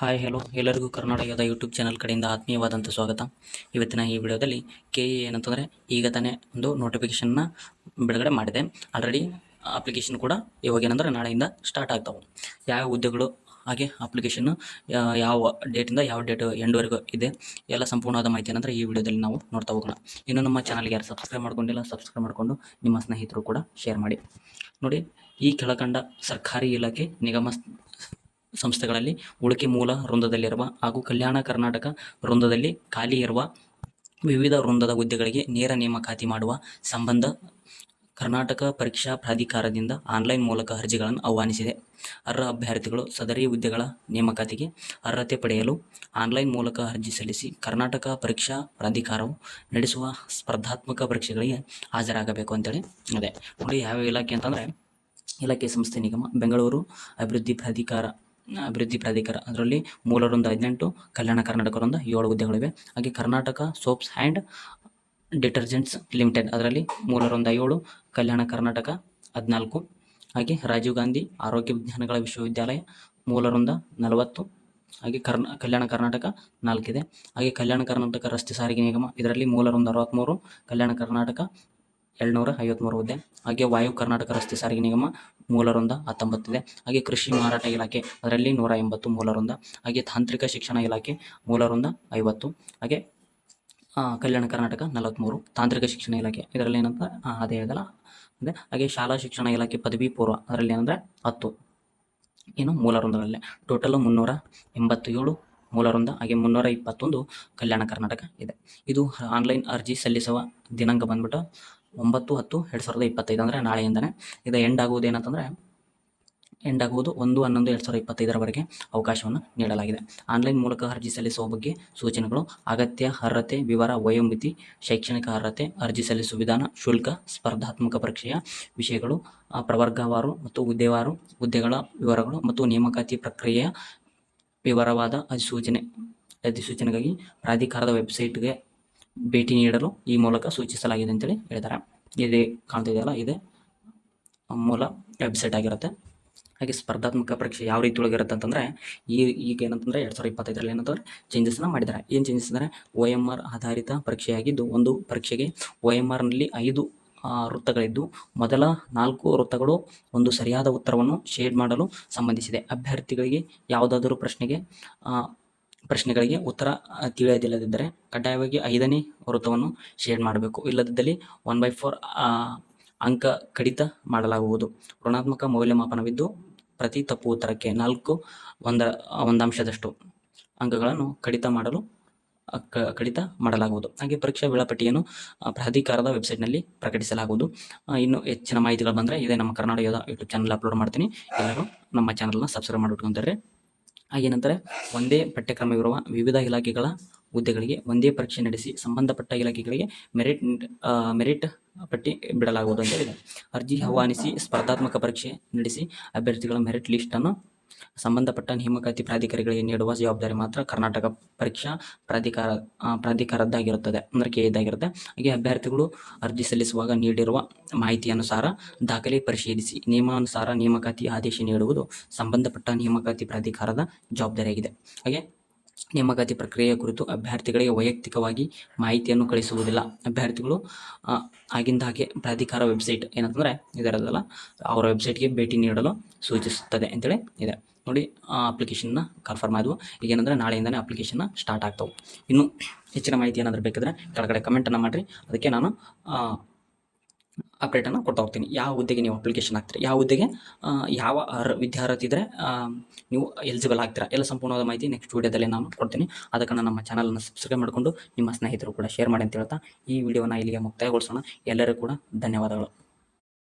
Hi, hello. ಎಲ್ಲರಿಗೂ ಕರ್ನಾಟಕದ YouTube channel ಕಡೆಯಿಂದ ಆತ್ಮೀಯವಾದಂಥ ಸ್ವಾಗತ. ಇವತ್ತಿನ ಈ ವಿಡಿಯೋದಲ್ಲಿ ಕೆ ಎ ಏನಂತಂದರೆ ಈಗ ತಾನೇ ಒಂದು ನೋಟಿಫಿಕೇಷನ್ನ ಬಿಡುಗಡೆ ಮಾಡಿದೆ. ಆಲ್ರೆಡಿ ಅಪ್ಲಿಕೇಶನ್ ಕೂಡ ಇವಾಗ ಏನಂದ್ರೆ ನಾಳೆಯಿಂದ ಸ್ಟಾರ್ಟ್ ಆಗ್ತಾವೆ. ಯಾವ ಹುದ್ದೆಗಳು, ಹಾಗೆ ಅಪ್ಲಿಕೇಶನ್ನು ಯಾವ ಡೇಟಿಂದ ಯಾವ ಡೇಟ್ ಎಂಡ್ವರೆಗೂ ಇದೆ, ಎಲ್ಲ ಸಂಪೂರ್ಣವಾದ ಮಾಹಿತಿ ಏನಂದ್ರೆ ಈ ವಿಡಿಯೋದಲ್ಲಿ ನಾವು ನೋಡ್ತಾ ಹೋಗೋಣ. ಇನ್ನು ನಮ್ಮ ಚಾನಲ್ಗೆ ಯಾರು ಸಬ್ಸ್ಕ್ರೈಬ್ ಮಾಡ್ಕೊಂಡಿಲ್ಲ ಸಬ್ಸ್ಕ್ರೈಬ್ ಮಾಡಿಕೊಂಡು ನಿಮ್ಮ ಸ್ನೇಹಿತರು ಕೂಡ ಶೇರ್ ಮಾಡಿ. ನೋಡಿ, ಈ ಕೆಳಕಂಡ ಸರ್ಕಾರಿ ಇಲಾಖೆ ನಿಗಮ ಸಂಸ್ಥೆಗಳಲ್ಲಿ ಉಳಿಕೆ ಮೂಲ ವೃಂದದಲ್ಲಿರುವ ಹಾಗೂ ಕಲ್ಯಾಣ ಕರ್ನಾಟಕ ವೃಂದದಲ್ಲಿ ಖಾಲಿ ಇರುವ ವಿವಿಧ ವೃಂದದ ಹುದ್ದೆಗಳಿಗೆ ನೇರ ನೇಮಕಾತಿ ಮಾಡುವ ಸಂಬಂಧ ಕರ್ನಾಟಕ ಪರೀಕ್ಷಾ ಪ್ರಾಧಿಕಾರದಿಂದ ಆನ್ಲೈನ್ ಮೂಲಕ ಅರ್ಜಿಗಳನ್ನು ಆಹ್ವಾನಿಸಿದೆ. ಅರ್ಹ ಅಭ್ಯರ್ಥಿಗಳು ಸದರಿ ಹುದ್ದೆಗಳ ನೇಮಕಾತಿಗೆ ಅರ್ಹತೆ ಪಡೆಯಲು ಆನ್ಲೈನ್ ಮೂಲಕ ಅರ್ಜಿ ಸಲ್ಲಿಸಿ ಕರ್ನಾಟಕ ಪರೀಕ್ಷಾ ಪ್ರಾಧಿಕಾರವು ನಡೆಸುವ ಸ್ಪರ್ಧಾತ್ಮಕ ಪರೀಕ್ಷೆಗಳಿಗೆ ಹಾಜರಾಗಬೇಕು ಅಂತೇಳಿ ಅದೇ ನೋಡಿ ಯಾವ ಇಲಾಖೆ ಅಂತಂದರೆ, ಇಲಾಖೆ ಸಂಸ್ಥೆ ನಿಗಮ, ಬೆಂಗಳೂರು ಅಭಿವೃದ್ಧಿ ಪ್ರಾಧಿಕಾರ. ಅಭಿವೃದ್ಧಿ ಪ್ರಾಧಿಕಾರ. ಅದರಲ್ಲಿ ಮೂಲರೊಂದು ಹದಿನೆಂಟು, ಕಲ್ಯಾಣ ಕರ್ನಾಟಕ ವೃಂದ ಏಳು ಹುದ್ದೆಗಳಿವೆ. ಹಾಗೆ Karnataka soaps and detergents limited ಅದರಲ್ಲಿ ಮೂಲರೊಂದು ಏಳು, ಕಲ್ಯಾಣ ಕರ್ನಾಟಕ ಹದಿನಾಲ್ಕು. ಹಾಗೆ ರಾಜೀವ್ ಗಾಂಧಿ ಆರೋಗ್ಯ ವಿಜ್ಞಾನಗಳ ವಿಶ್ವವಿದ್ಯಾಲಯ ಮೂಲರೊಂದ ನಲವತ್ತು. ಹಾಗೆ ಕರ್ನಾ, ಕಲ್ಯಾಣ ಕರ್ನಾಟಕ ನಾಲ್ಕಿದೆ. ಹಾಗೆ ಕಲ್ಯಾಣ ಕರ್ನಾಟಕ ರಸ್ತೆ ಸಾರಿಗೆ ನಿಗಮ ಇದರಲ್ಲಿ ಮೂಲರೊಂದು ಅರವತ್ತ್ಮೂರು ಕಲ್ಯಾಣ ಕರ್ನಾಟಕ ಏಳ್ನೂರ ಐವತ್ತ್ಮೂರು ಹುದ್ದೆ. ಹಾಗೆ ವಾಯು ಕರ್ನಾಟಕ ರಸ್ತೆ ಸಾರಿಗೆ ನಿಗಮ ಮೂಲವೃಂದ ಹತ್ತೊಂಬತ್ತಿದೆ ಹಾಗೆ ಕೃಷಿ ಮಾರಾಟ ಇಲಾಖೆ, ಅದರಲ್ಲಿ ನೂರ ಎಂಬತ್ತು ಮೂಲವೃಂದ. ಹಾಗೆ ತಾಂತ್ರಿಕ ಶಿಕ್ಷಣ ಇಲಾಖೆ, ಮೂಲವೃಂದ ಐವತ್ತು. ಹಾಗೆ ಕಲ್ಯಾಣ ಕರ್ನಾಟಕ ನಲವತ್ತ್ಮೂರು ತಾಂತ್ರಿಕ ಶಿಕ್ಷಣ ಇಲಾಖೆ, ಇದರಲ್ಲಿ ಏನಂತ ಅದೇ ಆಗಲ್ಲ. ಅದೇ ಹಾಗೆ ಶಾಲಾ ಶಿಕ್ಷಣ ಇಲಾಖೆ ಪದವಿ ಪೂರ್ವ, ಅದರಲ್ಲಿ ಏನಂದರೆ ಹತ್ತು. ಏನು ಮೂಲ ವೃಂದಗಳಲ್ಲೇ ಟೋಟಲು ಮುನ್ನೂರ ಎಂಬತ್ತೇಳು ಮೂಲ ವೃಂದ ಹಾಗೆ ಮುನ್ನೂರ ಇಪ್ಪತ್ತೊಂದು ಕಲ್ಯಾಣ ಕರ್ನಾಟಕ ಇದೆ. ಇದು ಆನ್ಲೈನ್ ಅರ್ಜಿ ಸಲ್ಲಿಸುವ ದಿನಾಂಕ ಬಂದ್ಬಿಟ್ಟು ಒಂಬತ್ತು ಹತ್ತು ಎರಡು ಸಾವಿರದ ಇಪ್ಪತ್ತೈದು ಅಂದರೆ ನಾಳೆಯಿಂದನೇ. ಇದು ಎಂಡ್ ಆಗುವುದು ಏನಂತಂದರೆ ಎಂಡ್ ಆಗುವುದು ಒಂದು ಹನ್ನೊಂದು ಎರಡು ಸಾವಿರದ ಇಪ್ಪತ್ತೈದರವರೆಗೆ ಅವಕಾಶವನ್ನು ನೀಡಲಾಗಿದೆ. ಆನ್ಲೈನ್ ಮೂಲಕ ಅರ್ಜಿ ಸಲ್ಲಿಸುವ ಬಗ್ಗೆ ಸೂಚನೆಗಳು, ಅಗತ್ಯ ಅರ್ಹತೆ, ವಿವರ, ವಯೋಮಿತಿ, ಶೈಕ್ಷಣಿಕ ಅರ್ಹತೆ, ಅರ್ಜಿ ಸಲ್ಲಿಸುವ ವಿಧಾನ, ಶುಲ್ಕ, ಸ್ಪರ್ಧಾತ್ಮಕ ಪರೀಕ್ಷೆಯ ವಿಷಯಗಳು ಪ್ರವರ್ಗವಾರು ಮತ್ತು ಹುದ್ದೆವಾರು, ಹುದ್ದೆಗಳ ವಿವರಗಳು ಮತ್ತು ನೇಮಕಾತಿ ಪ್ರಕ್ರಿಯೆಯ ವಿವರವಾದ ಅಧಿಸೂಚನೆ, ಅಧಿಸೂಚನೆಗಾಗಿ ಪ್ರಾಧಿಕಾರದ ವೆಬ್ಸೈಟ್ಗೆ ಭೇಟಿ ನೀಡಲು ಈ ಮೂಲಕ ಸೂಚಿಸಲಾಗಿದೆ ಅಂತೇಳಿ ಹೇಳಿದ್ದಾರೆ. ಇದೆ ಕಾಣ್ತಿದೆಯಲ್ಲ ಇದೆ ಮೂಲ ವೆಬ್ಸೈಟ್ ಆಗಿರುತ್ತೆ. ಹಾಗೆ ಸ್ಪರ್ಧಾತ್ಮಕ ಪರೀಕ್ಷೆ ಯಾವ ರೀತಿ ಒಳಗಿರುತ್ತೆ ಅಂತಂದರೆ, ಈ ಈಗ ಏನಂತಂದರೆ ಎರಡು ಸಾವಿರದ ಇಪ್ಪತ್ತೈದರಲ್ಲಿ ಏನಂತಂದರೆ ಚೇಂಜಸ್ನ ಮಾಡಿದ್ದಾರೆ. ಏನು ಚೇಂಜಸ್ ಅಂದರೆ ಒ ಎಂ ಆರ್ ಆಧಾರಿತ ಪರೀಕ್ಷೆಯಾಗಿದ್ದು, ಒಂದು ಪರೀಕ್ಷೆಗೆ ಒ ಎಂ ಆರ್ನಲ್ಲಿ ಐದು ವೃತ್ತಗಳಿದ್ದು, ಮೊದಲ ನಾಲ್ಕು ವೃತ್ತಗಳು ಒಂದು ಸರಿಯಾದ ಉತ್ತರವನ್ನು ಶೇಡ್ ಮಾಡಲು ಸಂಬಂಧಿಸಿದೆ. ಅಭ್ಯರ್ಥಿಗಳಿಗೆ ಯಾವುದಾದರೂ ಪ್ರಶ್ನೆಗೆ ಪ್ರಶ್ನೆಗಳಿಗೆ ಉತ್ತರ ತಿಳಿಯದಿಲ್ಲದಿದ್ದರೆ ಕಡ್ಡಾಯವಾಗಿ ಐದನೇ ವೃತ್ತವನ್ನು ಶೇಡ್ ಮಾಡಬೇಕು. ಇಲ್ಲದಿದ್ದಲ್ಲಿ ಒನ್ ಬೈ ಫೋರ್ ಅಂಕ ಕಡಿತ ಮಾಡಲಾಗುವುದು. ಋಣಾತ್ಮಕ ಮೌಲ್ಯಮಾಪನವಿದ್ದು ಪ್ರತಿ ತಪ್ಪು ಉತ್ತರಕ್ಕೆ ನಾಲ್ಕು ಒಂದ, ಒಂದಾಂಶದಷ್ಟು ಅಂಕಗಳನ್ನು ಕಡಿತ ಮಾಡಲು ಕಡಿತ ಮಾಡಲಾಗುವುದು. ಹಾಗೆ ಪರೀಕ್ಷಾ ವೇಳಾಪಟ್ಟಿಯನ್ನು ಪ್ರಾಧಿಕಾರದ ವೆಬ್ಸೈಟ್ನಲ್ಲಿ ಪ್ರಕಟಿಸಲಾಗುವುದು. ಇನ್ನು ಹೆಚ್ಚಿನ ಮಾಹಿತಿಗಳು ಬಂದರೆ ಇದೇ ನಮ್ಮ ಕರ್ನಾಟಕದ ಯೂಟ್ಯೂಬ್ ಚಾನಲ್ ಅಪ್ಲೋಡ್ ಮಾಡ್ತೀನಿ. ಎಲ್ಲರೂ ನಮ್ಮ ಚಾನಲ್ನ ಸಬ್ಸ್ಕ್ರೈಬ್ ಮಾಡಿಟ್ಕೊಂತಾರೆ ಹಾಗೆ ನಂತರ ಒಂದೇ ಪಠ್ಯಕ್ರಮವಿರುವ ವಿವಿಧ ಇಲಾಖೆಗಳ ಹುದ್ದೆಗಳಿಗೆ ಒಂದೇ ಪರೀಕ್ಷೆ ನಡೆಸಿ ಸಂಬಂಧಪಟ್ಟ ಇಲಾಖೆಗಳಿಗೆ ಮೆರಿಟ್ ಮೆರಿಟ್ ಪಟ್ಟಿ ಬಿಡಲಾಗುವುದು ಅಂತ ಹೇಳಿದೆ ಅರ್ಜಿ ಆಹ್ವಾನಿಸಿ ಸ್ಪರ್ಧಾತ್ಮಕ ಪರೀಕ್ಷೆ ನಡೆಸಿ ಅಭ್ಯರ್ಥಿಗಳ ಮೆರಿಟ್ ಲಿಸ್ಟನ್ನು ಸಂಬಂಧಪಟ್ಟ ನೇಮಕಾತಿ ಪ್ರಾಧಿಕಾರಿಗಳಿಗೆ ನೀಡುವ ಜವಾಬ್ದಾರಿ ಮಾತ್ರ ಕರ್ನಾಟಕ ಪರೀಕ್ಷಾ ಪ್ರಾಧಿಕಾರ ಪ್ರಾಧಿಕಾರದ್ದಾಗಿರುತ್ತದೆ, ಅಂದರೆ ಕೆ ಇದಾಗಿರುತ್ತೆ ಹಾಗೆ ಅಭ್ಯರ್ಥಿಗಳು ಅರ್ಜಿ ಸಲ್ಲಿಸುವಾಗ ನೀಡಿರುವ ಮಾಹಿತಿಯನುಸಾರ ದಾಖಲೆ ಪರಿಶೀಲಿಸಿ, ನಿಯಮಾನುಸಾರ ನೇಮಕಾತಿ ಆದೇಶ ನೀಡುವುದು ಸಂಬಂಧಪಟ್ಟ ನೇಮಕಾತಿ ಪ್ರಾಧಿಕಾರದ ಜವಾಬ್ದಾರಿಯಾಗಿದೆ. ಹಾಗೆ ನೇಮಕಾತಿ ಪ್ರಕ್ರಿಯೆಯ ಕುರಿತು ಅಭ್ಯರ್ಥಿಗಳಿಗೆ ವೈಯಕ್ತಿಕವಾಗಿ ಮಾಹಿತಿಯನ್ನು ಕಳಿಸುವುದಿಲ್ಲ. ಅಭ್ಯರ್ಥಿಗಳು ಆಗಿಂದ ಹಾಗೆ ಪ್ರಾಧಿಕಾರ ವೆಬ್ಸೈಟ್ ಏನಂತಂದರೆ ಇದರದಲ್ಲ, ಅವರ ವೆಬ್ಸೈಟ್ಗೆ ಭೇಟಿ ನೀಡಲು ಸೂಚಿಸುತ್ತದೆ ಅಂತೇಳಿ ಇದೆ. ನೋಡಿ ಅಪ್ಲಿಕೇಶನ್ನ ಕನ್ಫರ್ಮ್ ಆದವು. ಈಗ ಏನಂದರೆ ನಾಳೆಯಿಂದನೇ ಅಪ್ಲಿಕೇಶನ್ನ ಸ್ಟಾರ್ಟ್ ಆಗ್ತವೆ. ಇನ್ನು ಹೆಚ್ಚಿನ ಮಾಹಿತಿ ಏನಾದರೂ ಬೇಕಿದ್ರೆ ಕೆಳಗಡೆ ಕಮೆಂಟನ್ನು ಮಾಡಿರಿ. ಅದಕ್ಕೆ ನಾನು ಅಪ್ಡೇಟನ್ನು ಕೊಡ್ತಾ ಹೋಗ್ತೀನಿ. ಯಾವ ಹುದ್ದೆಗೆ ನೀವು ಅಪ್ಲಿಕೇಶನ್ ಹಾಕ್ತೀರಿ? ಯಾವ ಹುದ್ದೆಗೆ ಯಾವ ವಿದ್ಯಾರ್ಥಿ ಇದ್ದರೆ ನೀವು ಎಲಿಜಿಬಲ್ ಆಗ್ತೀರಾ? ಎಲ್ಲ ಸಂಪೂರ್ಣವಾದ ಮಾಹಿತಿ ನೆಕ್ಸ್ಟ್ ವೀಡಿಯೋದಲ್ಲಿ ನಾನು ಕೊಡ್ತೀನಿ. ಅದಕ್ಕನ್ನು ನಮ್ಮ ಚಾನಲನ್ನು ಸಬ್ಸ್ಕ್ರೈಬ್ ಮಾಡಿಕೊಂಡು ನಿಮ್ಮ ಸ್ನೇಹಿತರು ಕೂಡ ಶೇರ್ ಮಾಡಿ ಅಂತ ಹೇಳ್ತಾ ಈ ವಿಡಿಯೋನ ಇಲ್ಲಿಗೆ ಮುಕ್ತಾಯಗೊಳಿಸೋಣ. ಎಲ್ಲರೂ ಕೂಡ ಧನ್ಯವಾದಗಳು.